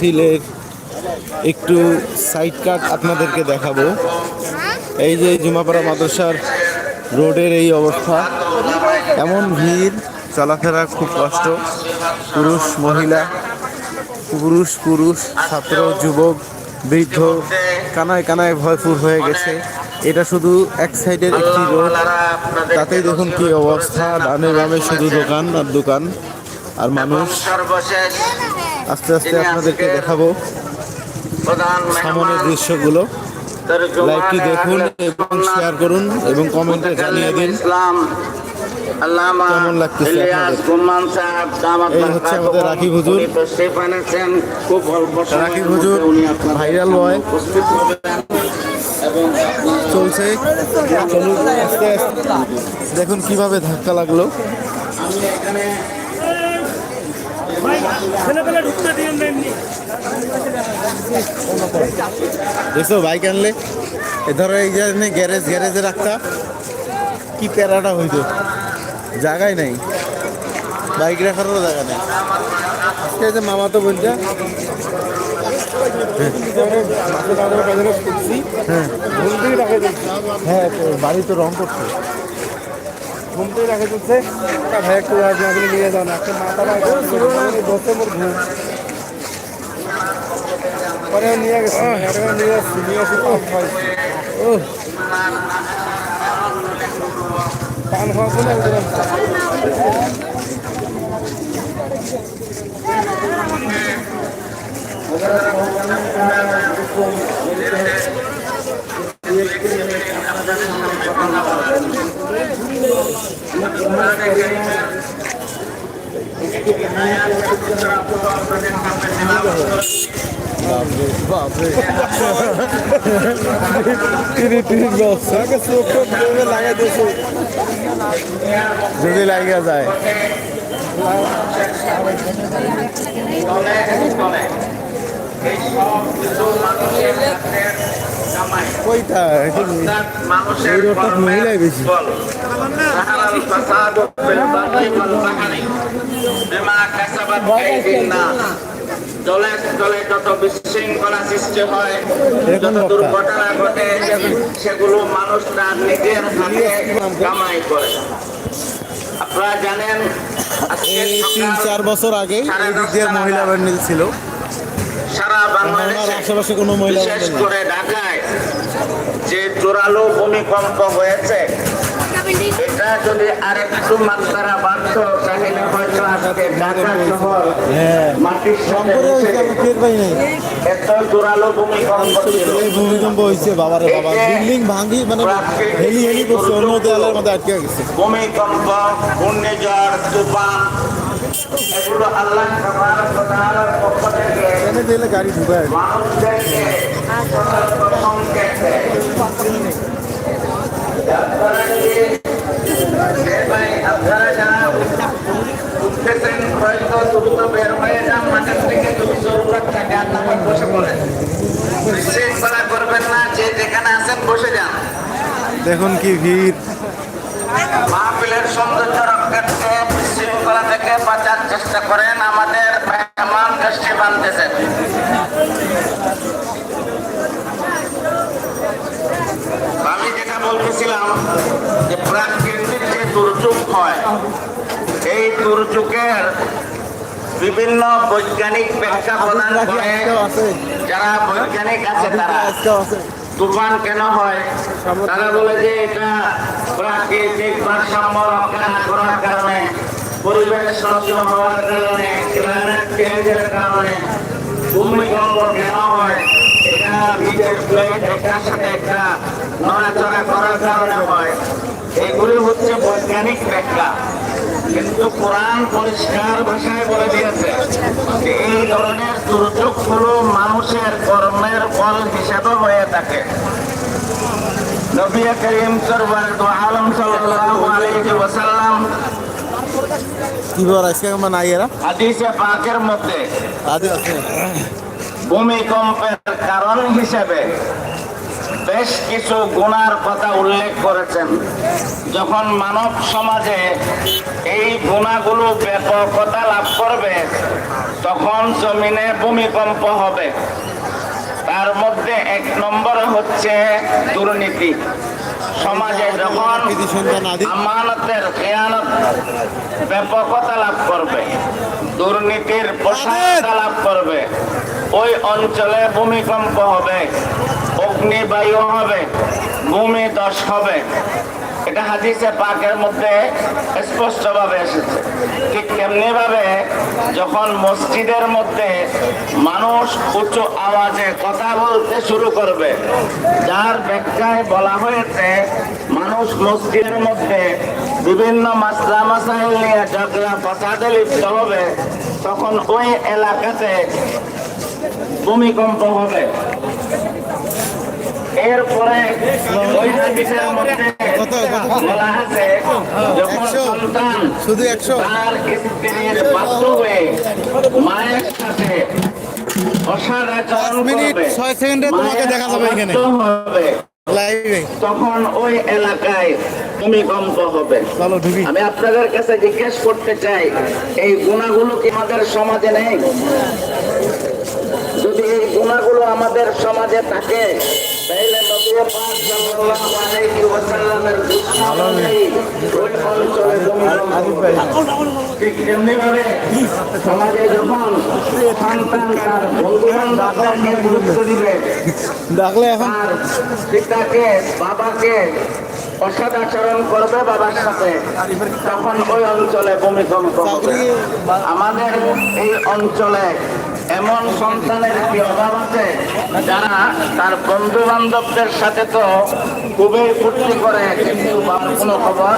মাহফিলের একটু সাইড কাট আপনাদেরকে দেখাবো। এই যে জুমাপাড়া মাদ্রাসার রোডের এই অবস্থা। এমন ভিড়, চলাফেরা খুব কষ্ট। পুরুষ, মহিলা, পুরুষ পুরুষ, ছাত্র, যুবক, বৃদ্ধ, কানায় কানায় ভয়পুর হয়ে গেছে। এটা শুধু এক সাইডের একটি রোড। তাতেই দেখুন কি অবস্থা। ডানে বামে শুধু দোকান আর দোকান। আর মানুষ। আস্তে আস্তে আপনাদেরকে দেখাবো সামনের দৃশ্যগুলো। লাইভটি দেখুন এবং শেয়ার করুন এবং কমেন্টে জানিয়ে দিন। কেমন লাগতেছে এই হচ্ছে আমাদের রাকিব হুজুর। রাকিব হুজুর ভাইরাল হয়। চলছে। চলুন আস্তে আস্তে। দেখুন কীভাবে ধাক্কা লাগল। আমি এখানে ছেলেপেলে ঢুকতে দিন এমনি দেখছ বাইক আনলে, এ ধরো এই যে গ্যারেজ গ্যারেজে রাখতা, কি প্যারাটা হইতো? জায়গায় নাই। বাইক রাখারও জায়গা নেই। এই যে মামা তো বলছে হ্যাঁ। হ্যাঁ বাড়ি তো রং করছে। ঘুমতেই রাখে দিচ্ছে তা ভাই একটু আপনি নিয়ে যান একটা মাথা বসে মোর ঘুম। পরে নিয়ে গেছি। নিয়ে আসছি নিয়ে আসি পান ও পান না একদম তিনি তিনি লস আগে চোখ টোক দিয়ে লাগাই দিয়েছে যদি লাগিয়া যায়। কইটা মানুষের মহিলাই বেশি। দলে দলে যত বিশৃঙ্খলা সৃষ্টি হয় যত দুর্ঘটনা ঘটে সেগুলো মানুষ তার নিজের হাতে কামাই করে। আপনারা জানেন এই তিন চার বছর আগে এই দিক দিয়ে মহিলা ব্যান্ডেল ছিল সারা এখন আর বাংলাদেশে আশেপাশে কোনো মহিলা বিশেষ করে ঢাকায় যে জোরালো ভূমিকম্প হয়েছে এটা যদি আরেকটু মাত্রা বাড়ত তাহলে হয়তো আজকে ঢাকা শহর মাটির নাই এত জোরালো ভূমিকম্প এই ভূমিকম্প হয়েছে বাবারে বাবা বিল্ডিং ভাঙি মানে হেলি হেলি করছে অন্য দেয়ালের মধ্যে আটকে গেছে। ভূমিকম্প ঘূর্ণিঝড় তুফান এগুলো আল্লাহ তাবারক পক্ষ থেকে এখানে দিলে গাড়ি ঢুকায় দেখুন কি ভিড়। মাহফিলের সৌন্দর্য রক্ষার্থে বিশৃঙ্খলা থেকে বাঁচার চেষ্টা করেন হয়। এই দুর্যোগের বিভিন্ন বৈজ্ঞানিক ব্যাখ্যা প্রদান করে। যারা বৈজ্ঞানিক আছে তারা। তুফান কেন হয়? তারা বলে যে এটা প্রাকৃতিক ভারসাম্য রক্ষা না করার কারণে পরিবেশ নষ্ট হওয়ার কারণে ক্লাইমেট চেঞ্জের কারণে ভূমিকম্প কেন হয়? এটা বিদেশ একটার সাথে একটা নড়াচড়া করার কারণে হয়। বৈজ্ঞানিক ব্যাখ্যা কিন্তু কোরআন পরিষ্কার ভাষায় বলে দিয়েছে যে এই ধরনের দুর্যোগগুলো মানুষের কর্মের ফল হিসাবে হয়ে থাকে। নবী করিম সরওয়ার দু আলম সাল্লাল্লাহু আলাইহি ওয়াসাল্লাম কি বল আজকে আমার নাই এরা। হাদিসে পাকের মধ্যে ভূমিকম্পের কারণ হিসেবে বেশ কিছু গুণার কথা উল্লেখ করেছেন। যখন মানব সমাজে এই গুণাগুলো ব্যাপকতা লাভ করবে, তখন জমিনে ভূমিকম্প হবে। তার মধ্যে এক নম্বর হচ্ছে দুর্নীতি। সমাজে যখন আমানতের খেয়ানত ব্যাপকতা লাভ করবে, দুর্নীতির প্রসারতা লাভ করবে, ওই অঞ্চলে ভূমিকম্প হবে। অগ্নিবায়ু হবে ভূমি দশ হবে। এটা হাদিসে পাকের মধ্যে স্পষ্টভাবে এসেছে। ঠিক তেমনি ভাবে যখন মসজিদের মধ্যে মানুষ উঁচু আওয়াজে কথা বলতে শুরু করবে, যার ব্যাখ্যায় বলা হয়েছে, মানুষ মসজিদের মধ্যে বিভিন্ন মাসলা, মাসাইল নিয়ে ঝগড়া ফসাদে লিপ্ত হবে, তখন ওই এলাকাতে ভূমিকম্প হবে। এরপরে ওই হাদিসের মধ্যে কত, কত? বলা আছে যখন সন্তান শুধু একশো? তার স্ত্রীর বাথরুমে মায়ের সাথে মিনিট, ছয় সেকেন্ডে তোমাকে দেখা যাবে এখানে। লাইভে। তখন ওই এলাকায় ভূমিকম্প হবে। চলো ঢুকি। আমি আপনাদের কাছে জিজ্ঞেস করতে চাই এই গুণাগুলো কি আমাদের সমাজে নেই? যদি এই গুণাগুলো আমাদের সমাজে থাকে ঠিক সমাজে যখন সন্তান তার বন্ধু বান্ধবকে গুরুত্ব দিবে ডাকলে এখন? পিতাকে বাবাকে অসৎ আচরণ করবে বাবার সাথে। তখন ওই অঞ্চলে ভূমিকম্প হবে। আমাদের এই অঞ্চলে এমন সন্তানের কি অভাব আছে? যারা তার বন্ধু বান্ধবদের সাথে তো খুবই ফুর্তি করে, কিন্তু কোনো খবর